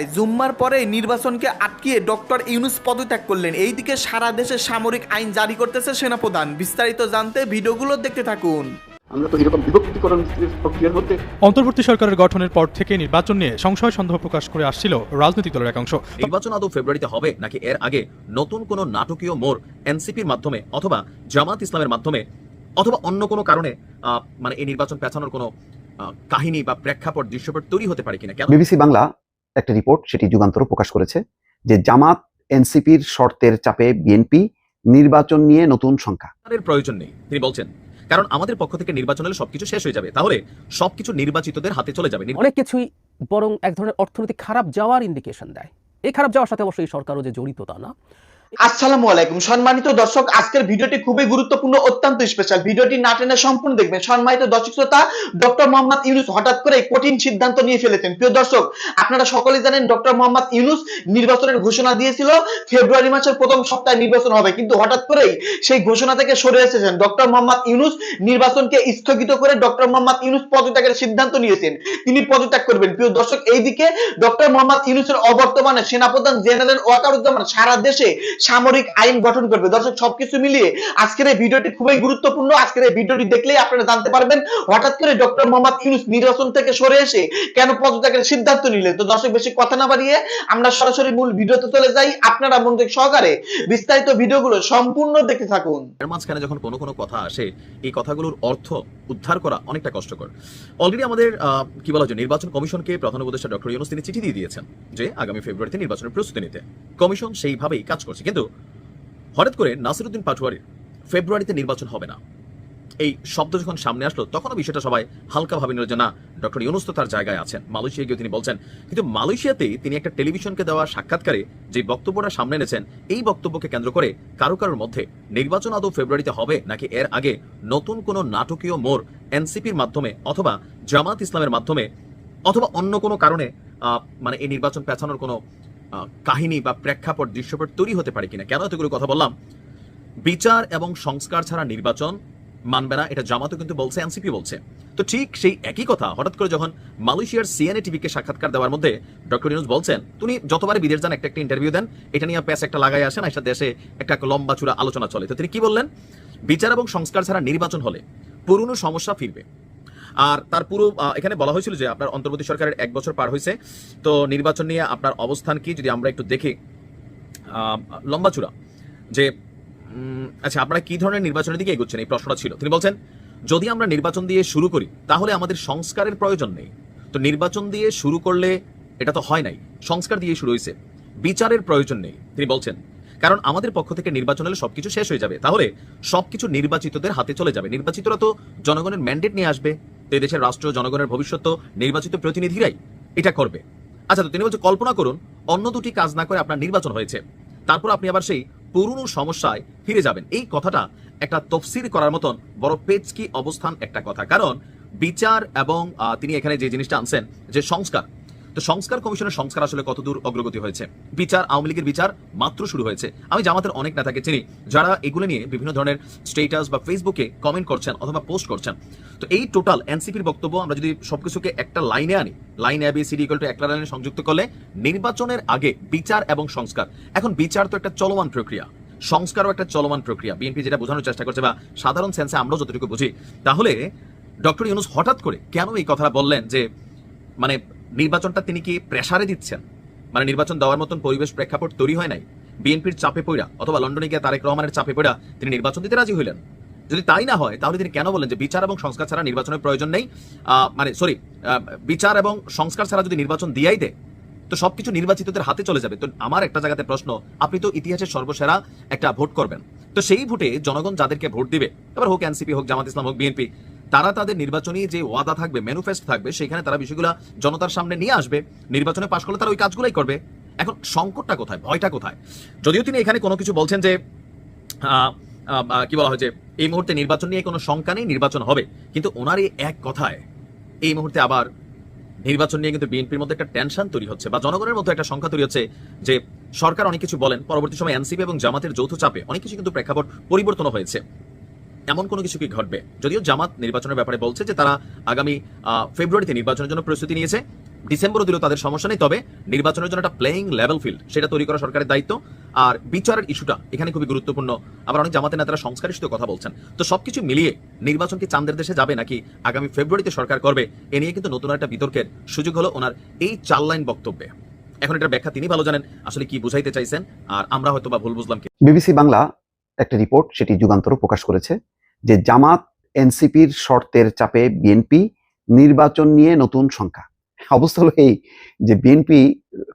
বাংলায় জুম্মার পরে নির্বাচনকে আটকিয়ে ডক্টর ইউনুস পদত্যাগ করলেন। এইদিকে সারা দেশে সামরিক আইন জারি করতেছে সেনাপ্রধান। বিস্তারিত জানতে ভিডিওগুলো দেখতে থাকুন। আমরা তো এরকম বিভক্তিকরণ প্রক্রিয়ার মধ্যে অন্তর্বর্তী সরকারের গঠনের পর থেকে নির্বাচন নিয়ে সংশয় সন্দেহ প্রকাশ করে আসছিল রাজনৈতিক দলের একাংশ। নির্বাচন আদৌ ফেব্রুয়ারিতে হবে নাকি এর আগে নতুন কোনো নাটকীয় মোড় এনসিপির মাধ্যমে অথবা জামাত ইসলামের মাধ্যমে অথবা অন্য কোনো কারণে আহ, মানে এই নির্বাচন পেছানোর কোনো কাহিনী বা প্রেক্ষাপট দৃশ্যপট তৈরি হতে পারে কিনা? কেন? বিবিসি বাংলা একটা রিপোর্ট সেটি যুগান্তর প্রকাশ করেছে যে জামাত এনসিপির শর্তের চাপে বিএনপি নির্বাচন নিয়ে নতুন সংখ্যা তাদের প্রয়োজন নেই তিনি বলছেন। কারণ আমাদের পক্ষ থেকে নির্বাচন হলে সবকিছু শেষ হয়ে যাবে। তাহলে সবকিছু নির্বাচিতদের হাতে চলে যাবে। অনেক কিছুই বরং এক ধরনের অর্থনৈতিক খারাপ যাওয়ার ইন্ডিকেশন দেয়। এই খারাপ যাওয়ার সাথে অবশ্যই সরকারও যে জড়িত তা না। আসসালামু আলাইকুম। সম্মানিত দর্শক, আজকের ভিডিওটি খুবই গুরুত্বপূর্ণ, অত্যন্ত স্পেশাল ভিডিওটি না টেনে সম্পূর্ণ দেখবেন। সম্মানিত দর্শক শ্রোতা, ডক্টর মোহাম্মদ ইউনুস হঠাৎ করে কঠিন সিদ্ধান্ত নিয়ে ফেলেছেন। প্রিয় দর্শক, আপনারা সকলেই জানেন, ডক্টর মোহাম্মদ ইউনুস নির্বাচনের ঘোষণা দিয়েছিল, ফেব্রুয়ারি মাসের প্রথম সপ্তাহে নির্বাচন হবে। কিন্তু হঠাৎ করেই সেই ঘোষণা থেকে সরে এসেছেন ডক্টর মোহাম্মদ ইউনুস। নির্বাচনকে স্থগিত করে ডক্টর মোহাম্মদ ইউনুস পদত্যাগের সিদ্ধান্ত নিয়েছেন। তিনি পদত্যাগ করবেন। প্রিয় দর্শক, এইদিকে ডক্টর মোহাম্মদ ইউনুসের অবর্তমানে সেনাপ্রধান জেনারেল ওয়াকারুজ্জামান সারা দেশে সামরিক আইন গঠন করবে। দর্শক, সবকিছু মিলিয়ে আজকের এই ভিডিওটি খুবই গুরুত্বপূর্ণ। আজকের এই ভিডিওটি দেখলেই আপনারা জানতে পারবেন, হঠাৎ করে ডক্টর মোহাম্মদ ইউনুস নির্বাচন থেকে সরে এসে কেন পদত্যাগের সিদ্ধান্ত নিলেন? তো দর্শক, বেশি কথা না বাড়িয়ে আমরা সরাসরি মূল ভিডিওতে চলে যাই। আপনারা মনোযোগ সহকারে বিস্তারিত ভিডিওগুলো সম্পূর্ণ দেখতে থাকুন। এর মাঝখানে যখন কোনো কোনো কথা আসে, এই কথাগুলোর অর্থ উদ্ধার করা অনেকটা কষ্টকর। অলরেডি আমাদের কি বলা যায় নির্বাচন কমিশনকে প্রধান উপদেষ্টা ডক্টর ইউনুস তিনি চিঠি দিয়ে দিয়েছেন যে, আগামী ফেব্রুয়ারিতে নির্বাচনের প্রস্তুতি নিতে। কমিশন সেইভাবেই কাজ করছে। কিন্তু হঠাৎ করে নাসিরুদ্দিন পাটোয়ারির ফেব্রুয়ারিতে নির্বাচন হবে না। এই শব্দ যখন সামনে আসলো, তখনও বিষয়টা সবাই হালকা ভাবে নিল যে, না, ডক্টর ইউনুস তো তার জায়গায় আছেন। মালয়েশিয়া গিয়ে তিনি বলছেন। কিন্তু মালয়েশিয়াতেই তিনি একটা টেলিভিশনকে দেওয়া সাক্ষাৎকারে যে বক্তব্যটা সামনে এনেছেন, এই বক্তব্যকে কেন্দ্র করে কারও কারোর মধ্যে নির্বাচন আদৌ ফেব্রুয়ারিতে হবে নাকি এর আগে নতুন কোনো নাটকীয় মোড় এনসিপির মাধ্যমে অথবা জামাত ইসলামের মাধ্যমে অথবা অন্য কোনো কারণে মানে এই নির্বাচন পেছানোর কোনো কাহিনী বা প্রেক্ষাপট, দৃশ্যপট তৈরি হতে পারে কিনা? কেন এতগুলো কথা বললাম? বিচার এবং সংস্কার ছাড়া নির্বাচন মানবে না, এটা জামাতও কিন্তু বলছে, এনসিপি বলছে। তো ঠিক সেই একই কথা, হঠাৎ করে যখন মালয়েশিয়ার সিএনএ টিভিকে সাক্ষাৎকার দেওয়ার মধ্যে ডক্টর ইউনুস বলছেন, তুমি যতবারই বিদেশ যান, একটা একটা ইন্টারভিউ দেন, এটা নিয়ে প্যাস একটা লাগাই আসেন একটা দেশে একটা লম্বা চূড়া আলোচনা চলে। তো তিনি কি বললেন? বিচার এবং সংস্কার ছাড়া নির্বাচন হলে পুরনো সমস্যা ফিরবে। আর তার পুরো এখানে বলা হয়েছিল যে আপনার অন্তর্বর্তী সরকারের এক বছর পার হয়েছে। তো নির্বাচন নিয়ে আপনার অবস্থান কি যদি আমরা একটু দেখি? লম্বা চূড়া যে আচ্ছা আপনারা কি ধরনের নির্বাচনের দিকে এগোচ্ছেন? এই প্রশ্নটা ছিল। তিনি বলছেন, যদি আমরা নির্বাচন দিয়ে শুরু করি, তাহলে আমাদের সংস্কারের প্রয়োজন নেই। তো নির্বাচন দিয়ে শুরু করলে এটা তো হয় নাই। সংস্কার দিয়ে শুরু হয়েছে। বিচারের প্রয়োজন নেই, তিনি বলছেন। কারণ আমাদের পক্ষ থেকে নির্বাচন হলে সবকিছু শেষ হয়ে যাবে। তাহলে সবকিছু নির্বাচিতদের হাতে চলে যাবে। নির্বাচিতরা তো জনগণের ম্যান্ডেট নিয়ে আসবে। তো দেশের রাষ্ট্র জনগণের ভবিষ্যৎ নির্বাচিত প্রতিনিধিরাই এটা করবে। আচ্ছা তো তিনি বলছে, কল্পনা করুন, অন্য দুটি কাজ না করে আপনার নির্বাচন হয়েছে। তারপর আপনি আবার সেই পুরনো সমস্যায় ফিরে যাবেন। এই কথাটা একটা তফসির করার মতন বড় পেচকি অবস্থান একটা কথা। কারণ বিচার এবং তিনি এখানে যে জিনিসটা আনছেন, যে সংস্কার তো সংস্কার কমিশনের সংস্কার আসলে কতদূর অগ্রগতি হয়েছে? বিচার, আওয়ামী লীগের বিচার মাত্র শুরু হয়েছে। আমি জামাতের অনেক নেতাকে চিনি, যারা এগুলো নিয়ে বিভিন্ন ধরনের স্টেটাস বা ফেসবুকে কমেন্ট করছেন অথবা পোস্ট করছেন। তো এই টোটাল এনসিপির বক্তব্য আমরা যদি সবকিছুকে একটা লাইনে আনি line A B C two একটা লাইনে সংযুক্ত করলে নির্বাচনের আগে বিচার এবং সংস্কার। এখন বিচার তো একটা চলমান প্রক্রিয়া। সংস্কারও একটা চলমান প্রক্রিয়া। বিএনপি যেটা বোঝানোর চেষ্টা করছে বা সাধারণ সেন্সে আমরাও যতটুকু বুঝি। তাহলে ডক্টর ইউনুস হঠাৎ করে কেন এই কথাটা বললেন যে মানে নির্বাচনটা তিনি কি প্রেসারে দিচ্ছেন? মানে নির্বাচন দেওয়ার মতন পরিবেশ প্রেক্ষাপট তৈরি হয় নাই? বিএনপির চাপে পড়া অথবা লন্ডনে গিয়ে তারেক রহমানের চাপে পড়া তিনি নির্বাচন দিতে রাজি হইলেন? যদি তাই না হয়, তাহলে তিনি কেন বলেন যে বিচার এবং সংস্কার ছাড়া নির্বাচনের প্রয়োজন নেই? মানে সরি বিচার এবং সংস্কার ছাড়া যদি নির্বাচন দিয়াই দেয়, তো সবকিছু নির্বাচিতদের হাতে চলে যাবে। তো আমার একটা জায়গাতে প্রশ্ন, আপনি তো ইতিহাসের সর্বসেরা একটা ভোট করবেন। তো সেই ভোটে জনগণ যাদেরকে ভোট দিবে, এবার হোক এনসিপি হোক, জামাত ইসলাম হোক, বিএনপি তারা তাদের নির্বাচনী যে ওয়াদা থাকবে ম্যানুফেস্ট থাকবে, সেখানে তারা বিষয়গুলো জনতার সামনে নিয়ে আসবে, নির্বাচনে পাশ করলে তারা ওই কাজগুলোই করবে। এখন সংকটটা কোথায়, ভয়টা কোথায়? যদিও তিনি এখানে কোনো কিছু বলছেন যে কি বলা হয়েছে এই মুহূর্তে নির্বাচন নিয়ে কোনো শঙ্কা নেই, নির্বাচন হবে। কিন্তু ওনার এই এক কথায় এই মুহূর্তে আবার নির্বাচন নিয়ে কিন্তু বিএনপির মধ্যে একটা টেনশন তৈরি হচ্ছে বা জনগণের মধ্যে একটা সংখ্যা তৈরি হচ্ছে যে, সরকার অনেক কিছু বলেন, পরবর্তী সময় এনসিপি এবং জামাতের যৌথ চাপে অনেক কিছু কিন্তু প্রেক্ষাপট পরিবর্তন হয়েছে। এমন কোনো কিছু কি ঘটবে? যদিও জামাত নির্বাচনের ব্যাপারে বলছে যে তারা আগামী ফেব্রুয়ারিতে নির্বাচনের জন্য প্রস্তুতি নিয়েছে। ডিসেম্বরও দিল তাদের সমস্যা নেই, তবে নির্বাচনের জন্য একটা প্লেইং লেভেল ফিল্ড সেটা তৈরি করা সরকারের দায়িত্ব। আর বিচারের ইস্যুটা এখানে খুবই গুরুত্বপূর্ণ। আবার অনেক জামাতে নেতারা সংস্কার ইস্যুতে কথা বলছেন। তো সবকিছু মিলিয়ে নির্বাচন কি চান্দের দেশে যাবে নাকি আগামী ফেব্রুয়ারিতে সরকার করবে, এ নিয়ে কিন্তু নতুন একটা বিতর্কের সুযোগ হলো ওনার এই চার লাইন বক্তব্যে। এখন এটার ব্যাখ্যা তিনি ভালো জানেন, আসলে কি বুঝাইতে চাইছেন, আর আমরা হয়তো বা ভুল বুঝলাম কি বিবিসি বাংলা একটা রিপোর্ট, সেটি যুগান্তর প্রকাশ করেছে। যে জামাত এনসিপির শর্তের চাপে বিএনপি নির্বাচন নিয়ে নতুন সংখ্যা। অবস্থা হলো এই যে বিএনপি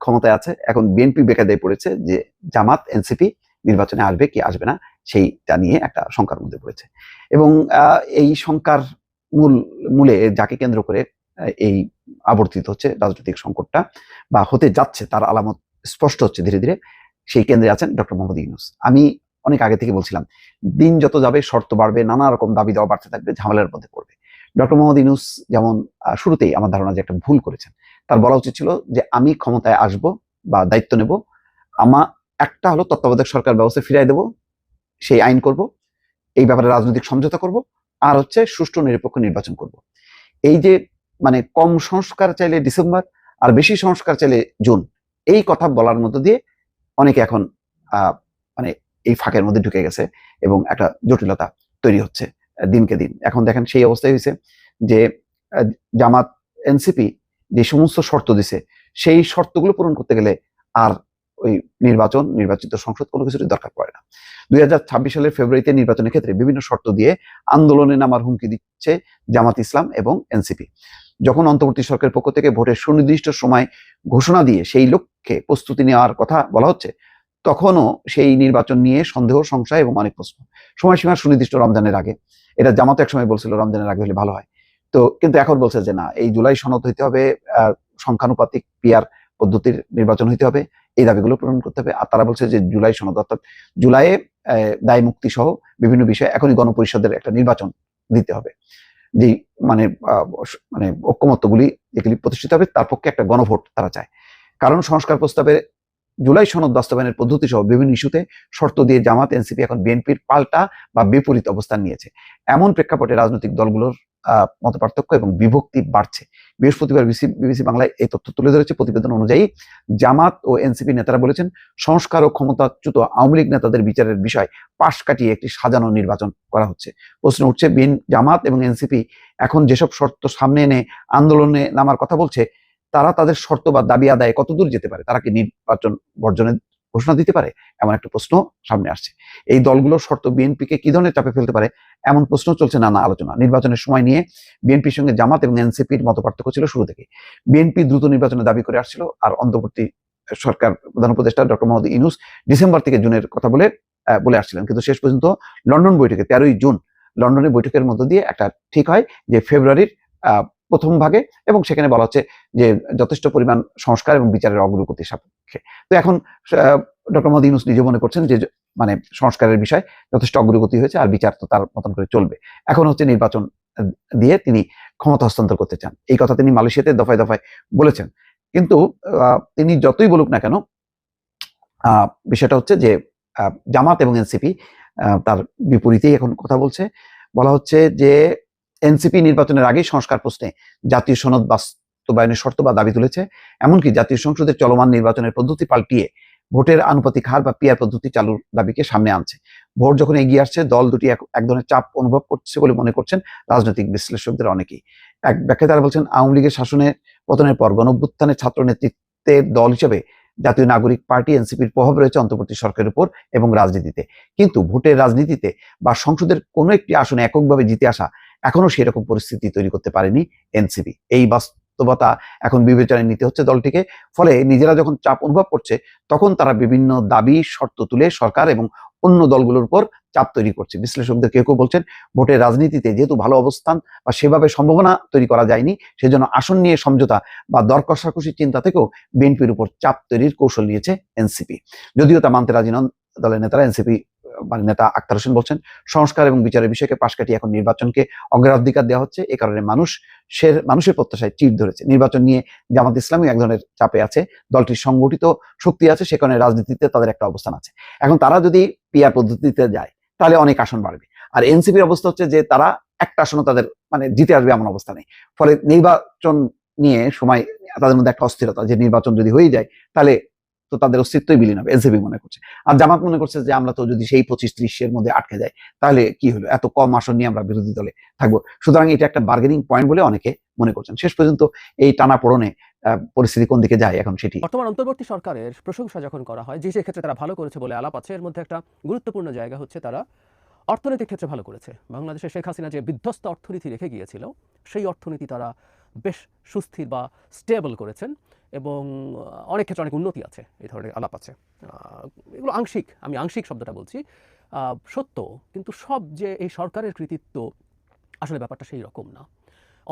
ক্ষমতায় আছে, এখন বিএনপি বেকায়দায় পড়েছে যে জামাত এনসিপি নির্বাচনে আসবে কি আসবে না, সেইটা নিয়ে একটা শঙ্কার মধ্যে পড়েছে। এবং এই শঙ্কার মূল, মূলে যাকে কেন্দ্র করে এই আবর্তিত হচ্ছে রাজনৈতিক সংকটটা বা হতে যাচ্ছে তার আলামত স্পষ্ট হচ্ছে ধীরে ধীরে, সেই কেন্দ্রে আছেন ডক্টর মোহাম্মদ ইউনুস। আমি অনেক আগে থেকে বলছিলাম, দিন যত যাবে শর্ত বাড়বে, নানা রকম দাবি দেওয়া বাড়তে থাকবে, ঝামেলার মধ্যে পড়বে। ডক্টর মোহাম্মদ ইউনুস যেমন শুরুতেই আমার ধারণা যে একটা ভুল করেছেন, তার বলা উচিত ছিল যে আমি ক্ষমতায় আসব বা দায়িত্ব নেব আমার একটা হলো তত্ত্বাবধায়ক সরকার ব্যবস্থা ফিরাই দেব, সেই আইন করব, এই ব্যাপারে রাজনৈতিক সমঝোতা করব, আর হচ্ছে সুষ্ঠু নিরপেক্ষ নির্বাচন করব। এই যে মানে কম সংস্কার চাইলে ডিসেম্বর, আর বেশি সংস্কার চাইলে জুন, এই কথা বলার মধ্য দিয়ে অনেকে এখন এই ফাঁকের মধ্যে ঢুকে গেছে এবং একটা জটিলতা তৈরি হচ্ছে দিনকে দিন। এখন দেখেন সেই অবস্থায় হয়েছে যে জামাত এনসিপি যে সমস্ত শর্ত দিছে, সেই শর্তগুলো পূরণ করতে গেলে আর ওই নির্বাচন, নির্বাচিত সংসদ কোনো কিছুরই দরকার পড়ে না। দুই সালের ফেব্রুয়ারিতে নির্বাচনের ক্ষেত্রে বিভিন্ন শর্ত দিয়ে আন্দোলনে নামার হুমকি দিচ্ছে জামাত ইসলাম এবং এনসিপি। যখন অন্তর্বর্তী সরকারের পক্ষ থেকে ভোটের সুনির্দিষ্ট সময় ঘোষণা দিয়ে সেই লক্ষ্যে প্রস্তুতি নেওয়ার কথা বলা হচ্ছে তখনও সেই নির্বাচন নিয়ে সন্দেহ, সংশয় এবং অনেক প্রশ্ন। সময়সীমা সুনির্দিষ্ট রমজানের আগে। এটা জামাত এক সময় বলছিল রমজানের আগে হলে ভালো হয়। তো কিন্তু এখন বলছে যে না, এই জুলাই সনদ হইতে হবে সংখ্যানুপাতিক পিয়ার পদ্ধতির নির্বাচন হইতে হবে, এই দাবিগুলো পূরণ করতে হবে। আর তারা বলছে যে জুলাই সনদ অর্থাৎ জুলাইয়ে দায় মুক্তি সহ বিভিন্ন বিষয়ে এখনই গণপরিষদের একটা নির্বাচন দিতে হবে। যে মানে মানে ঐক্যমত্যগুলি যেগুলি প্রতিষ্ঠিত হবে, তার পক্ষে একটা গণভোট তারা চায়। কারণ সংস্কার প্রস্তাবে জুলাই সনদ বাস্তবায়নের পদ্ধতি সহ বিভিন্ন ইস্যুতে শর্ত দিয়ে জামাত, এনসিপি এখন বিএনপির পাল্টা বা বিপরীত অবস্থান নিয়েছে। এমন প্রেক্ষাপটে রাজনৈতিক দলগুলোর মত পার্থক্য এবং বিভক্তি বাড়ছে। বৃহস্পতিবার বিবিসি বাংলায় এই তথ্য তুলে ধরেছে প্রতিবেদন অনুযায়ী জামাত ও এনসিপি নেতারা বলেছেন, সংস্কার ও ক্ষমতাচ্যুত আওয়ামী লীগ নেতাদের বিচারের বিষয় পাশ কাটিয়ে একটি সাজানো নির্বাচন করা হচ্ছে। প্রশ্ন উঠছে বিন জামাত এবং এনসিপি এখন যেসব শর্ত সামনে এনে আন্দোলনে নামার কথা বলছে তারা তাদের শর্ত বা দাবি আদায়ে কতদূর যেতে পারে? তারা কি নির্বাচন বর্জনের ঘোষণা দিতে পারে? এমন একটা প্রশ্ন সামনে আসছে। এই দলগুলোর শর্ত বিএনপিকে কি ধরনের চাপে ফেলতে পারে? এমন প্রশ্ন চলছে নানা আলোচনা। নির্বাচনের সময় নিয়ে বিএনপির সঙ্গে জামাত এবং এনসিপির মত পার্থক্য ছিল শুরু থেকে। বিএনপি দ্রুত নির্বাচনের দাবি করে আসছিল আর অন্তর্বর্তী সরকার প্রধান উপদেষ্টা ডক্টর মোহাম্মদ ইনুস ডিসেম্বর থেকে জুনের কথা বলে বলে আসছিলেন। কিন্তু শেষ পর্যন্ত লন্ডন বৈঠকে, তেরোই জুন লন্ডনের বৈঠকের মধ্য দিয়ে একটা ঠিক হয় যে ফেব্রুয়ারির প্রথম ভাগে এবং সেখানে বলা হচ্ছে যে যথেষ্ট পরিমাণ সংস্কার এবং বিচারের অগ্রগতির সাপেক্ষে। তো এখন ডক্টর মোহাম্মদ ইউনুস নিজে মনে করছেন যে মানে সংস্কারের বিষয় যথেষ্ট অগ্রগতি হয়েছে আর বিচার তো তার মতন করে চলবে। এখন হচ্ছে নির্বাচন দিয়ে তিনি ক্ষমতা হস্তান্তর করতে চান। এই কথা তিনি মালয়েশিয়াতে দফায় দফায় বলেছেন। কিন্তু তিনি যতই বলুক না কেন বিষয়টা হচ্ছে যে জামাত এবং এনসিপি তার বিপরীতেই এখন কথা বলছে। বলা হচ্ছে যে এনসিপি নির্বাচনের আগেই সংস্কার প্রশ্নে জাতীয় সনদ বাস্তবায়নের শর্ত বা দাবি তুলেছে। এমনকি জাতীয় সংসদের চলমান নির্বাচনের পদ্ধতি পাল্টিয়ে ভোটের আনুপাতিক হার বা পিয়ার পদ্ধতি চালুর দাবিকে সামনে আনছে। ভোট যখন এগিয়ে আসছে, দল দুটি এক ধরনের চাপ অনুভব করছে বলে মনে করছেন রাজনৈতিক বিশ্লেষকদের অনেকেই। এক ব্যাখ্যায় তারা বলছেন, আওয়ামী লীগের শাসনের পতনের পর গণঅভ্যুত্থানের ছাত্র নেতৃত্বের দল হিসেবে জাতীয় নাগরিক পার্টি এনসিপির প্রভাব রয়েছে অন্তর্বর্তী সরকারের উপর এবং রাজনীতিতে। কিন্তু ভোটের রাজনীতিতে বা সংসদের কোনো একটি আসনে এককভাবে জিতে আসা এখনও সেরকম পরিস্থিতি তৈরি করতে পারেনি এনসিপি। এই বাস্তবতা এখন বিবেচনায় নিতে হচ্ছে দলটিকে। ফলে নিজেরা যখন চাপ অনুভব করছে, তখন তারা বিভিন্ন দাবি, শর্ত তুলে সরকার এবং অন্য দলগুলোর উপর চাপ তৈরি করছে। বিশ্লেষকদের কেউ কেউ বলছেন, ভোটের রাজনীতিতে যেহেতু ভালো অবস্থান বা সেভাবে সম্ভাবনা তৈরি করা যায়নি, সেজন্য আসন নিয়ে সমঝোতা বা দর কষাকষির চিন্তা থেকেও বিএনপির উপর চাপ তৈরির কৌশল নিয়েছে এনসিপি। যদিও তা মানতে রাজি নন দলের নেতারা, এনসিপি মানে নেতা আক্তার হোসেন বলছেন, সংস্কার এবং বিচারের বিষয়কে পাশ কাটিয়ে এখন নির্বাচনকে অগ্রাধিকার দেওয়া হচ্ছে। এ কারণে মানুষ সে, মানুষের প্রত্যাশায় চির ধরেছে। নির্বাচন নিয়ে জামাত ইসলামী এক ধরনের চাপে আছে, দলটির সংগঠিত শক্তি আছে, সে কারণে রাজনীতিতে তাদের একটা অবস্থান আছে। এখন তারা যদি পিয়ার পদ্ধতিতে যায়, তাহলে অনেক আসন বাড়বে। আর এনসিপির অবস্থা হচ্ছে যে তারা একটা আসনও তাদের মানে জিতে আসবে এমন অবস্থা নেই। ফলে নির্বাচন নিয়ে সময়, তাদের মধ্যে একটা অস্থিরতা যে নির্বাচন যদি হয়ে যায়, তাহলে তো তাদের অস্তিত্বই বিলীন হবে এনসিপি মনে করছে। আর জামাত মনে করছে যে আমরা তো যদি সেই পঁচিশ ত্রিশের মধ্যে আটকে যাই, তাহলে কি হলো? এত কম আসন নিয়ে আমরা বিরোধী দলে থাকব। সুতরাং এটা একটা বার্গেনিং পয়েন্ট বলে অনেকে মনে করছেন। শেষ পর্যন্ত এই টানা পড়নে পরিস্থিতি কোন দিকে যায় এখন সেটি বর্তমান অন্তর্বর্তী সরকারের প্রশংসা যখন করা হয়, যে যে ক্ষেত্রে তারা ভালো করেছে বলে আলাপ আছে, এর মধ্যে একটা গুরুত্বপূর্ণ জায়গা হচ্ছে তারা অর্থনৈতিক ক্ষেত্রে ভালো করেছে। বাংলাদেশে শেখ হাসিনা যে বিধ্বস্ত অর্থনীতি রেখে গিয়েছিল, সেই অর্থনীতি তারা বেশ সুস্থির বা স্টেবল করেছেন। এবং অনেক ক্ষেত্রে অনেক উন্নতি আছে, এই ধরনের আলাপ আছে। এগুলো আংশিক, আমি আংশিক শব্দটা বলছি। সত্য, কিন্তু সব যে এই সরকারের কৃতিত্ব আসলে ব্যাপারটা সেই রকম না।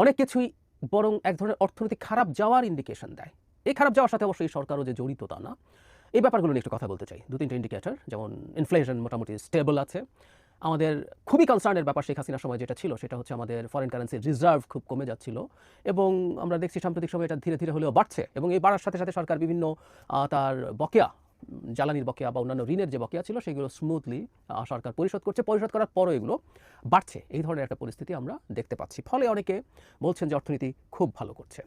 অনেক কিছুই বরং এক ধরনের অর্থনৈতিক খারাপ যাওয়ার ইন্ডিকেশন দেয়। এই খারাপ যাওয়ার সাথে অবশ্যই সরকারও যে জড়িত তা না। এই ব্যাপারগুলো নিয়ে একটু কথা বলতে চাই। দু তিনটে ইন্ডিকেটার যেমন ইনফ্লেশন মোটামুটি স্টেবল আছে। আমাদের খুবই কনসার্নের ব্যাপার শেখ হাসিনার সময় যেটা ছিল, সেটা হচ্ছে আমাদের ফরেন কারেন্সির রিজার্ভ খুব কমে যাচ্ছিল এবং আমরা দেখছি সাম্প্রতিক সময় এটা ধীরে ধীরে হলেও বাড়ছে এবং এই বাড়ার সাথে সাথে সরকার বিভিন্ন তার বকেয়া, জ্বালানির বকেয়া বা অন্যান্য ঋণের যে বকেয়া ছিল, সেগুলো স্মুথলি সরকার পরিশোধ করছে। পরিশোধ করার পরও এগুলো বাড়ছে। এই ধরনের একটা পরিস্থিতি আমরা দেখতে পাচ্ছি। ফলে অনেকে বলছেন যে অর্থনীতি খুব ভালো করছে।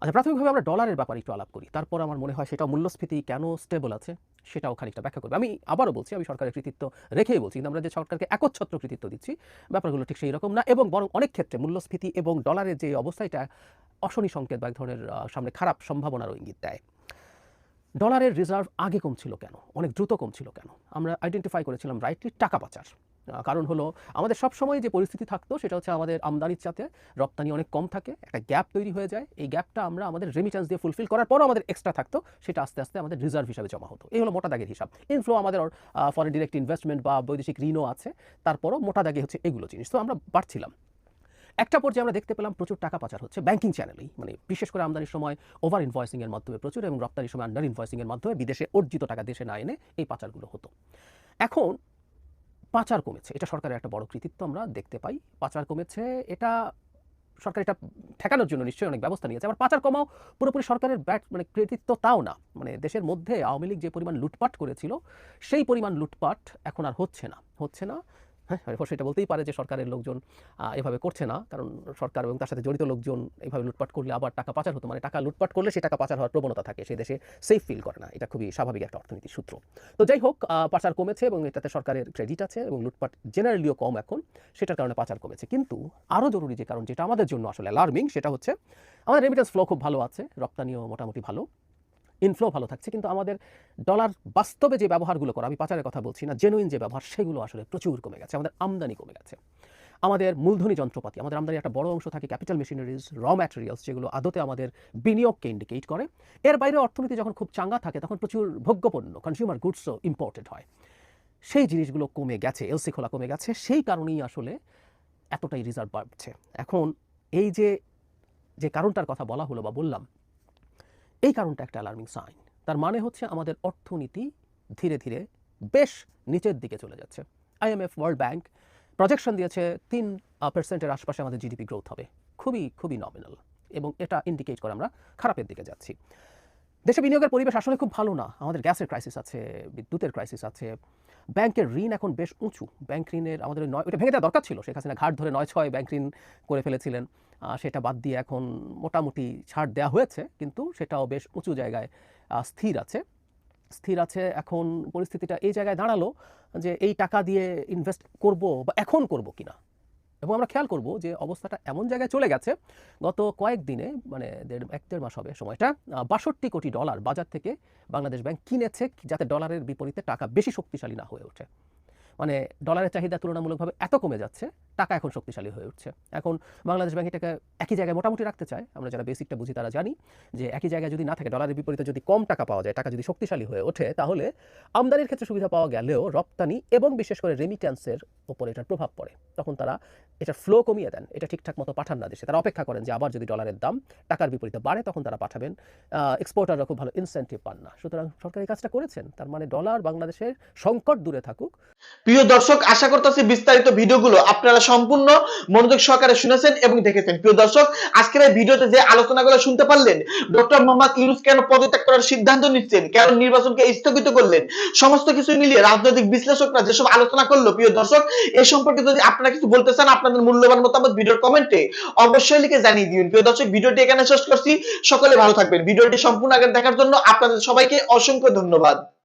আচ্ছা প্রাথমিকভাবে আমরা ডলারের ব্যাপারে একটু আলাপ করি। তারপর আমার মনে হয় সেটা মূল্যস্ফীতি কেন স্টেবল আছে? সেটাও খানিকটা ব্যাখ্যা করবে। আমি আবারও বলছি, আমি সরকারের কৃতিত্ব রেখেই বলছি, কিন্তু আমরা যে সরকারকে একচ্ছত্র কৃতিত্ব দিচ্ছি, ব্যাপারগুলো ঠিক সেই রকম না এবং বরং অনেক ক্ষেত্রে মূল্যস্ফীতি এবং ডলারের যে অবস্থা, এটা অশনি সংকেত বা এক ধরনের সামনে খারাপ সম্ভাবনারও ইঙ্গিত দেয়। ডলারের রিজার্ভ আগে কমছিল কেন? অনেক দ্রুত কমছিল কেন? আমরা আইডেন্টিফাই করেছিলাম রাইটলি টাকা পাচার। কারণ হলো আমাদের সব সময় যে পরিস্থিতি থাকতো সেটা হচ্ছে আমাদের আমদানির সাথে রপ্তানি অনেক কম থাকে, একটা গ্যাপ তৈরি হয়ে যায়। এই গ্যাপটা আমরা আমাদের রেমিটেন্স দিয়ে ফুলফিল করার পরও আমাদের এক্সট্রা থাকতো, সেটা আস্তে আস্তে আমাদের রিজার্ভ হিসাবে জমা হতো। এই হলো মোটা দাগের হিসাব। ইনফ্লো আমাদের ফরেন ডিরেক্ট ইনভেস্টমেন্ট বা বৈদেশিক ঋণও আছে, তারপরও মোটা দাগে হচ্ছে এগুলো জিনিস। তো আমরা বাড়ছিলাম। একটা পর্যায়ে আমরা দেখতে পেলাম প্রচুর টাকা পাচার হচ্ছে ব্যাংকিং চ্যানেলেই মানে বিশেষ করে আমদানির সময় ওভার ইনভয়েসিং এর মাধ্যমে প্রচুর এবং রপ্তানির সময় আন্ডার ইনভয়েসিং এর মাধ্যমে বিদেশে অর্জিত টাকা দেশে না এনে এই পাচারগুলো হতো। এখন পাচার কমেছে। এটা সরকারের একটা বড় কৃতিত্ব আমরা দেখতে পাই। পাচার কমেছে, এটা সরকার এটা ঠেকানোর জন্য নিশ্চয়ই অনেক ব্যবস্থা নিয়েছে। আবার পাচার কমাও পুরোপুরি সরকারের ব্যাট মানে কৃতিত্ব তাও না। মানে দেশের মধ্যে আওয়ামী লীগ যে পরিমাণ লুটপাট করেছিল, সেই পরিমাণ লুটপাট এখন আর হচ্ছে না। হচ্ছে না। হ্যাঁ এরপর সেটা বলতেই পারে যে সরকারের লোকজন এভাবে করছে না। কারণ সরকার এবং তার সাথে জড়িত লোকজন এইভাবে লুটপাট করলে আবার টাকা পাচার হতো। মানে টাকা লুটপাট করলে সেই টাকা পাচার হওয়ার প্রবণতা থাকে। সেই দেশে সেফ ফিল করে না। এটা খুবই স্বাভাবিক একটা অর্থনীতির সূত্র। তো যাই হোক পাচার কমেছে এবং এটাতে সরকারের ক্রেডিট আছে এবং লুটপাট জেনারেলিও কম এখন। সেটার কারণে পাচার কমেছে। কিন্তু আরও জরুরি যে কারণ যেটা আমাদের জন্য আসলে অ্যালার্মিং সেটা হচ্ছে, আমাদের রেমিটেন্স ফ্লো খুব ভালো আছে। রপ্তানিও মোটামুটি ভালো। ইনফ্লো ভালো থাকছে, কিন্তু আমাদের ডলার বাস্তবে যে ব্যবহারগুলো করা, আমি পাচারের কথা বলছি না জেনুইন যে ব্যবহার, সেগুলো আসলে প্রচুর কমে গেছে, আমাদের আমদানি কমে গেছে। আমাদের মূলধনী যন্ত্রপাতি, আমাদের আমদানি একটা বড় অংশ থাকে ক্যাপিটাল মেশিনারিজ র ম্যাটেরিয়ালস যেগুলো আদতে আমাদের বিনিয়োগকে ইন্ডিকেট করে। এর বাইরে অর্থনীতি যখন খুব চাঙ্গা থাকে, তখন প্রচুর ভোগ্যপণ্য কনজিউমার গুডসও ইম্পোর্টেড হয়। সেই জিনিসগুলো কমে গেছে, এলসি খোলা কমে গেছে, সেই কারণেই আসলে এতটাই রিজার্ভ বাড়ছে। এখন এই যে যে কারণটার কথা বলা হলো বা বললাম এই কারণটা একটা অ্যালার্মিং সাইন তার মানে হচ্ছে আমাদের অর্থনীতি ধীরে ধীরে বেশ নিচের দিকে চলে যাচ্ছে। আইএমএফ ওয়ার্ল্ড ব্যাংক প্রজেকশন দিয়েছে তিন পার্সেন্টের আশপাশে আমাদের জিডিপি গ্রোথ হবে। খুবই খুবই নমিনাল এবং এটা ইন্ডিকেট করে আমরা খারাপের দিকে যাচ্ছি। দেশে বিনিয়োগের পরিবেশ আসলে খুব ভালো না। আমাদের গ্যাসের ক্রাইসিস আছে, বিদ্যুতের ক্রাইসিস আছে। ব্যাংকের ঋণ এখন বেশ উঁচু। ব্যাংক ঋণের আমাদের নয় ওটা ভেঙে দেওয়া দরকার ছিল। শেখ হাসিনা ঘাট ধরে নয় ছয় ব্যাংক ঋণ করে ফেলেছিলেন। সেটা বাদ দিয়ে এখন মোটামুটি ছাড় দেওয়া হয়েছে, কিন্তু সেটাও বেশ উঁচু জায়গায় স্থির আছে। স্থির আছে এখন পরিস্থিতিটা এই জায়গায় দাঁড়াল যে এই টাকা দিয়ে ইনভেস্ট করব বা এখন করব কিনা। এবং আমরা খেয়াল করব যে অবস্থাটা এমন জায়গায় চলে গেছে, গত কয়েক দিনে মানে দেড়, এক দেড় মাস হবে সময়টা বাষট্টি কোটি ডলার বাজার থেকে বাংলাদেশ ব্যাংক কিনেছে যাতে ডলারের বিপরীতে টাকা বেশি শক্তিশালী না হয়ে ওঠে। মানে ডলারের চাহিদা তুলনামূলকভাবে এত কমে যাচ্ছে, টাকা এখন শক্তিশালী হয়ে উঠছে। এখন বাংলাদেশ ব্যাংক এটাকে একই জায়গায় মোটামুটি রাখতে চায়, আমরা যারা বেসিকটা বুঝি তারা জানি যে একই জায়গায় যদি না থাকে ডলারের বিপরীতে যদি কম টাকা পাওয়া যায়, টাকা যদি শক্তিশালী হয়ে ওঠে, তাহলে আমদানির ক্ষেত্রে সুবিধা পাওয়া গেলেও রপ্তানি এবং বিশেষ করে রেমিট্যান্সের ওপর এটার প্রভাব পড়ে। তখন তারা এটা ফ্লো কমিয়ে দেন, এটা ঠিকঠাক মতো পাঠান না দেশে। তারা অপেক্ষা করেন যে আবার যদি ডলারের দাম টাকার বিপরীতে বাড়ে, তখন তারা পাঠাবেন। এক্সপোর্টাররা খুব ভালো ইনসেন্টিভ পান না। সুতরাং সরকার এই কাজটা করেছেন, তার মানে ডলার বাংলাদেশের সংকট দূরে থাকুক। প্রিয় দর্শক, আশা করতেছি বিস্তারিত ভিডিওগুলো আপনারা সম্পূর্ণ মনোযোগ সহকারে শুনেছেন এবং দেখেছেন। প্রিয় দর্শক, আজকের এই ভিডিওতে যে আলোচনাগুলো শুনতে পারলেন ডক্টর মোহাম্মদ ইউনুস কেন পদত্যাগ করার সিদ্ধান্ত নিচ্ছেন, কেন নির্বাচনকে স্থগিত করলেন, সমস্ত কিছু মিলিয়ে রাজনৈতিক বিশ্লেষকরা যেসব আলোচনা করল, প্রিয় দর্শক, এ সম্পর্কে যদি আপনারা কিছু বলতে চান, আপনাদের মূল্যবান মতামত ভিডিওর কমেন্টে অবশ্যই লিখে জানিয়ে দিন প্রিয় দর্শক, ভিডিওটি এখানে শেষ করছি। সকলে ভালো থাকবেন। ভিডিওটি সম্পূর্ণ আগে দেখার জন্য আপনাদের সবাইকে অসংখ্য ধন্যবাদ।